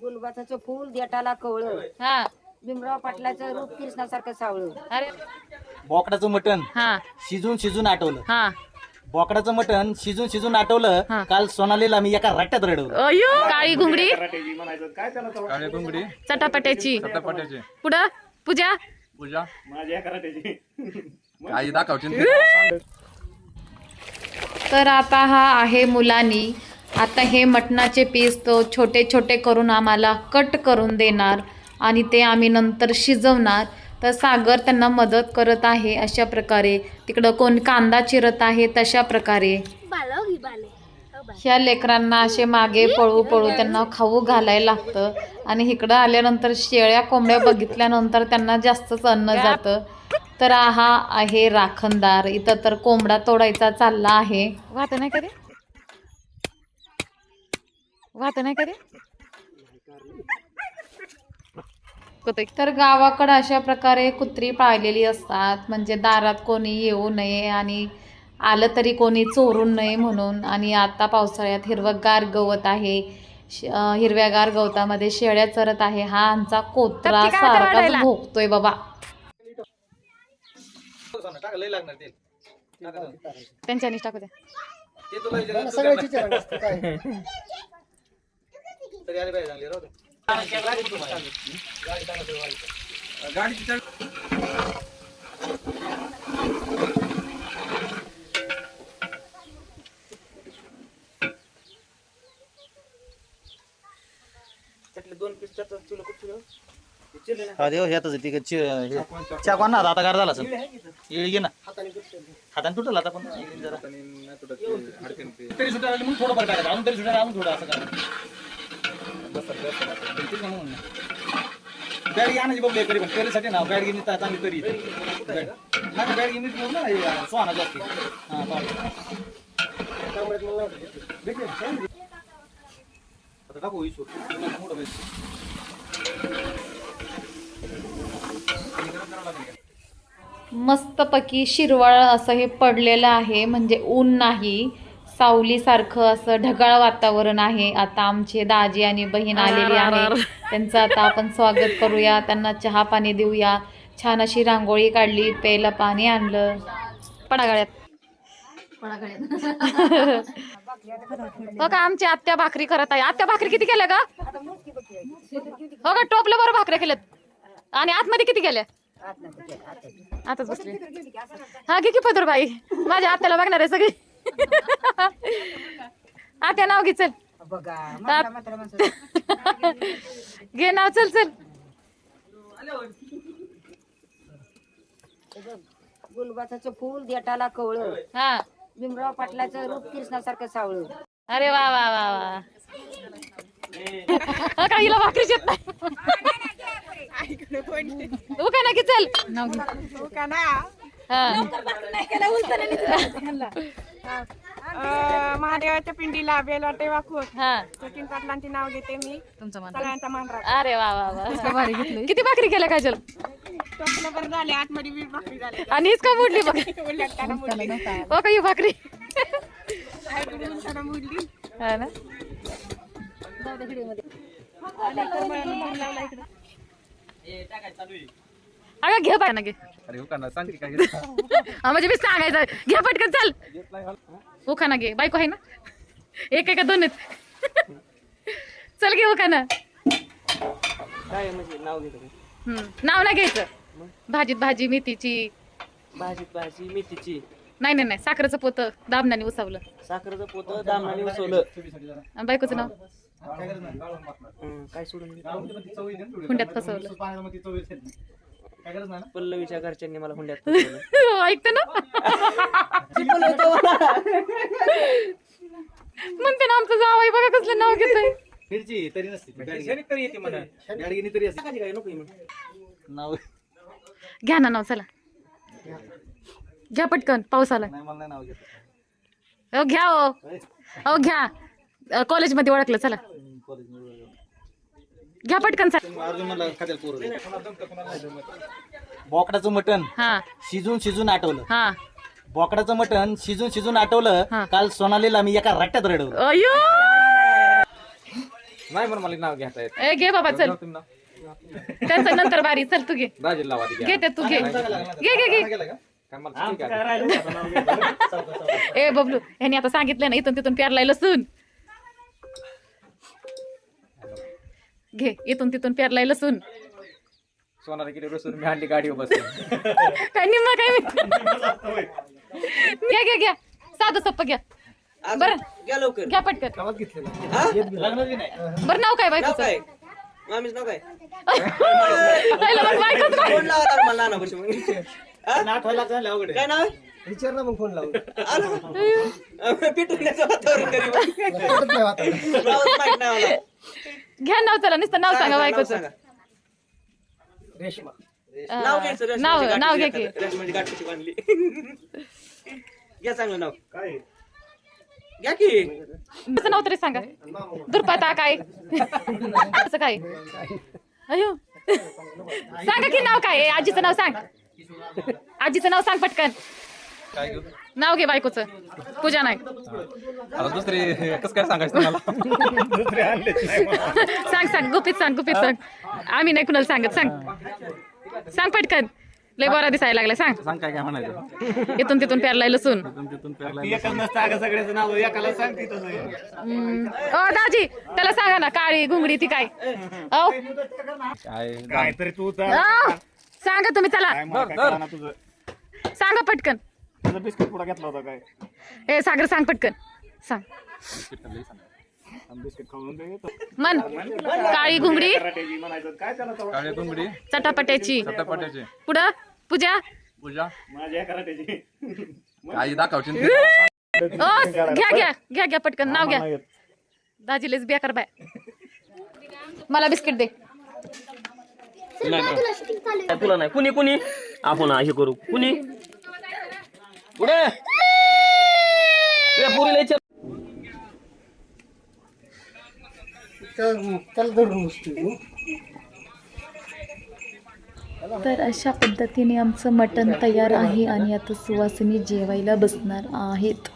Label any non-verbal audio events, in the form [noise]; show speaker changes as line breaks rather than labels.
गुलबाचं फूल देटाला कवळ
हा.
भीमराव पाटलाचं रूप कृष्णासारखं सावळ.
अरे.
बोकडाचं मटण.
हा.
शिजून शिजून आठवलं
हा.
बोकडाचं मटण शिजून शिजून आठवलं. काल सोनालीला मी एका रट्ट्यात रडवलं.
अयो काळी घुंगडी.
काळे कोंबडी
चटापट्याची.
चटापट्याची.
पुढं पूजा.
पूजा. आई दाखवची.
तर आता हा आहे मुलानी आता हे मटणाचे पीस तो छोटे छोटे करून आम्हाला कट करून देणार आणि ते आम्ही नंतर शिजवणार. तर सागर त्यांना मदत करत आहे अशा प्रकारे. तिकडं कोण कांदा चिरत आहे तशा प्रकारे. ह्या लेकरांना असे मागे पळू पळू त्यांना खाऊ घालायला लागतं. आणि इकडं आल्यानंतर शेळ्या कोंबड्या बघितल्यानंतर त्यांना जास्तच अन्न जातं. तर हा आहे राखणदार. इथं तर कोंबडा तोडायचा चालला आहे. वाहत नाही कधी कुत्रे. तर गावाकडं अशा प्रकारे कुत्री पाळलेली असतात. म्हणजे दारात कोणी येऊ नये आणि आलं तरी कोणी चोरून नये म्हणून. आणि आता पावसाळ्यात हिरवगार गवत आहे. हिरव्यागार गवतामध्ये शेळ्या चरत आहे. हा आमचा कोत्रा सारखाच भोगतोय बाबा.
ते ते तुला तू. तरी आली पाहिजे चांगली, राहू दे.
गाडीची चावी
हा देव ह्यातच आहे, ते ची- हे. चहा कोण ना आता गार झाला असेल. येळी घे ना. हाताने तुटल आता पण. जरा तरी सुद्धा आली म्हणून थोडं बरं टाकायचं अजून तरी सुद्धा अजून थोडं असं करायचं बस, आणायची बघले करी पण करीसाठी ना बॅडगी घेऊन चांगली करी नाही बॅडगी घेऊन बोल ना सोना जास्त हा पाहू. आता टाकू मोठं पाहिजे.
मस्तपैकी शिरवाळ असं हे पडलेलं आहे म्हणजे ऊन नाही सावलीसारखं असं ढगाळ वातावरण आहे. आता आमचे दाजी आणि बहीण आलेली आहे. त्यांचं आता आपण स्वागत करूया. त्यांना चहा पाणी देऊया. छान अशी रांगोळी काढली प्यायला पाणी आणलं. पडागाळ्यात. हो का आमची आत्या भाकरी करत आहे. आत्या भाकरी किती केल्या का हो का टोपलं बरं भाकऱ्या केल्यात. आणि आतमध्ये किती केल्या? आताच बसले. हा घे की पदर बाई माझ्या आत्याला बघणार आहे सगळी. आत्या नाव घे चल.
बघा म्हातारा म्हातारा माणसं
घे नाव चल चल.
गुलबाचं फूल देटाला कवळ.
हा.
भीमराव पाटलाचं रूप कृष्णासारखं सावळ.
अरे वा वा वा वा. हा का हिला भाकरीच येत नाही. का ना चल. नाव घे हा. [laughs]
अं, महादेवाच्या पिंडीला बेलवाटे वाकून.
हा.
सचिन पाटलांचे नाव घेते मी.
तुमचं मान
सगळ्यांचा मान राखा
अरे वा वा वा. किती भाकरी केल्या काजल?
टोपलं बरं झाले आतमध्ये वीस भाकरी झाले
आणि हीच का मोडली बघ.
मुडली.
हो का ही भाकरी?
उलटताना मुडली.
हा ना. अगं घे पाय ना घे
अरे हो का ना सांग की काय
हा, म्हणजे मी सांगायचं. घे पटकन चल. उखाना घे. बायको आहे ना? एक आहे का दोन आहेत. चल घे उखाना.
काय म्हणजे नाव घेतो मी?
हम्म, नाव नाही घ्यायचं. भाजीत भाजी मेथीची.
भाजीत भाजी मेथीची.
नाही नाही नाही. साखरेचं पोत दाबण्याने उसावलं.
साखरेचं पोत दामनाने उसवलं.
आणि बायकोचं नाव?
हं, काय सोडून दिलं?
हुंड्यात फसवलं.
पल्लवीच्या घरच्यांनी मला हुंड्यात. [laughs]
ऐकतं ना? म्हणते ना आमचं जावई बघा कसलं नाव घेतोय
मिरची तरी नसते
शैक्षणिक तरी येते मला.
बॅडगिनी तरी असते.
टाकायची काय? नको आहे मग.
नाव
घ्या ना नाव चला. घ्या पटकन पाऊस आला
नाही मला नाही नाव घेत
हो घ्या हो. घ्या. कॉलेजमध्ये ओळखलं चला. घ्या पटकन
खात्याला पोरं बोकडाचं मटण
हा.
शिजून शिजून आठवलं.
हा.
बोकडाचं मटण शिजून शिजून आठवलं
हा.
काल सोनालीला मी एका रट्ट्यात रडवलं.
अयो
नाही पण मला नाव घेता येत.
ए घे बाबा चल.
जाऊ तुम्ही नाव.
त्यांचं नंतर बारी चल तू घे.
लावा
घे. ते तू घे. घे घे घे.
काय मला ठीक आहे
ए बबलू ह्यानी आता सांगितलं ना इथून तिथून प्यारलाय लसूण. घे इथून तिथून प्यारलाय लसूण
सोनारा किती रसून मी आणली गाडीवर बसलो
काय निम्मा काय घ्या घ्या घ्या. साधं सोप्प घ्या. बरं.
घ्या लवकर.
घ्या पटकन. बरं नाव काय
नाव
बायकोचं
काय? मामीच नाव काय?
पहिलं बायकोचं?
फोन लावा मला मग. हा?
आहे.
काय नाव? आहे विचार ना मग फोन लावून. पिटवण्याचं वातावरण तरी मग. नावच माहीत नाही मला.
घ्या नाव चला नुसतं नाव सांगा. बायकोचं. अं,
नाव घ्यायचं रेशमाची
नाव
गाठ
नाव घ्या की.
एखादं. रेशमाची गाठ कशी बांधली. [laughs] घ्या चांगलं नाव. घ्या की.
तुझं नाव तरी सांगा. दुर्पाता काय? असं काय? अयो. सांगा की नाव काय आहे? आजीचं नाव सांग. आजीचं नाव सांग पटकन.
काय घेऊ?
नाव घे बायकोचं. पूजा नाही
आता दुसरी कसं काय सांगायचं तुम्हाला? [laughs]
सांग सांग. गुपित सांग गुपित सांग. आम्ही नाही कुणाला सांगत. सांग. सांग पटकन. लय बरा दिसायला लागलाय सांग.
सांग काय काय म्हणायचं?
इथून तिथून पेरलाय लसून
तिथून तिथून पेरलाय
एकच नसतं अगं सगळ्याचं नाव एकाला सांगते तसं
हम्म. ओ दाजी त्याला सांगा ना काळी घुंगडी ती काय? ओ.
काय?
काहीतरी तू
सांगा तुम्ही चला.
तुझं?
सांगा पटकन.
बिस्किट पुढा घेतला होता काय?
ए सागर सांग पटकन. सांग.
बिस्किट खाऊन दे
मन काळी घुंगडी.
कराटेची म्हणायचं काय त्याला तेवढं?
काळे कोंबडी
चटापट्याची.
चटापट्याचे.
पुढं. पूजा.
पूजा.
माझ्या कराटेची.
आई दाखवची [laughs]
ओ घ्या घ्या घ्या घ्या पटकन. नाव घ्या. दाजीलेच बेकार बाय. मला बिस्किट दे.
तुला नाही. कुणी कुणी? आपण हे करू. कुणी? पुढे पुरीला विचार.
तर अशा पद्धतीने आमचं मटण तयार आहे आणि आता सुवासिनी जेवायला बसणार आहेत.